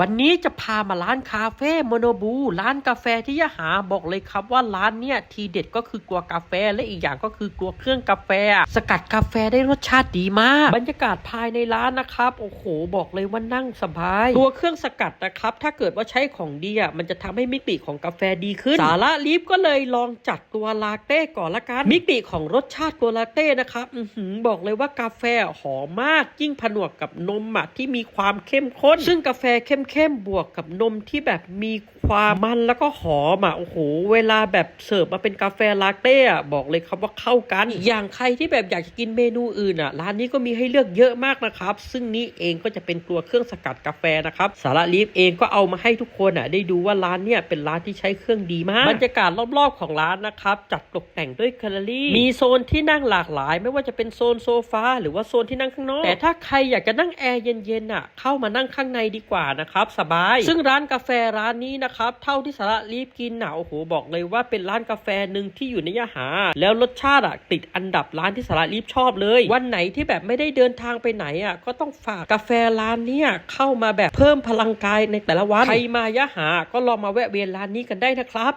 วันนี้จะพามาร้านคาเฟ่โมโนบู ร้านกาแฟที่ยะหาบอกเลยครับว่าร้านเนี่ยทีเด็ดก็คือกัวกาแฟและอีกอย่างก็คือกัวเครื่องกาแฟ สกัดกาแฟได้รสชาติดีมาก บรรยากาศภายในร้านนะครับโอ้โห บอกเลยว่านั่งสบาย ตัวเครื่องสกัดนะครับ ถ้าเกิดว่าใช้ของดีอะมันจะทำให้มิติของกาแฟดีขึ้น สาระลิฟก็เลยลองจัดตัวลาเต้ก่อนละกันมิติของรสชาติตัวลาเต้นะครับอือหือบอกเลยว่ากาแฟหอมมากยิ่งผนวกกับนมอะที่มีความเข้มข้น ซึ่งกาแฟเข้มๆบวกกับนมที่แบบมีความมันแล้วก็หอมอะโอ้โห เวลาแบบเสิร์ฟมาเป็นกาแฟลาเต้อะบอกเลยครับว่าเข้ากัน อย่างใครที่แบบอยากจะกินเมนูอื่นอะร้านนี้ก็มีให้เลือกเยอะมากนะครับ ซึ่งนี่เองก็จะเป็นตัวเครื่องสกัดกาแฟนะครับสาระลีฟเองก็เอามาให้ทุกคนอะได้ดูว่าร้านเนี่ยเป็นร้านที่ใช้เครื่องดีมากบรรยากาศรอบๆของร้านนะครับจัดตกแต่งด้วยแคลอรี่มีโซนที่นั่งหลากหลาย ไม่ว่าจะเป็นโซนโซฟาหรือว่าโซนที่นั่งข้างนอกแต่ถ้าใครอยากจะนั่งแอร์เย็นๆอะเข้ามานั่งข้างในดีกว่านะครับสบาย ซึ่งร้านกาแฟร้านนี้นะครับเท่าที่สาระลีฟกินอะโอ้โหบอกเลยว่าเป็นร้านกาแฟหนึ่งที่อยู่ในยะหา แล้วรสชาติอะติดอันดับร้านที่สาระลีฟชอบเลย วันไหนที่แบบไม่ได้เดินทางไปไหนอะก็ต้องฝากกาแฟร้านเนี้ยเข้ามาแบบเพิ่มพลังกายในแต่ละวันใครมายะหา ก็ลองมาแวะเวียนร้านนี้กันได้นะครับ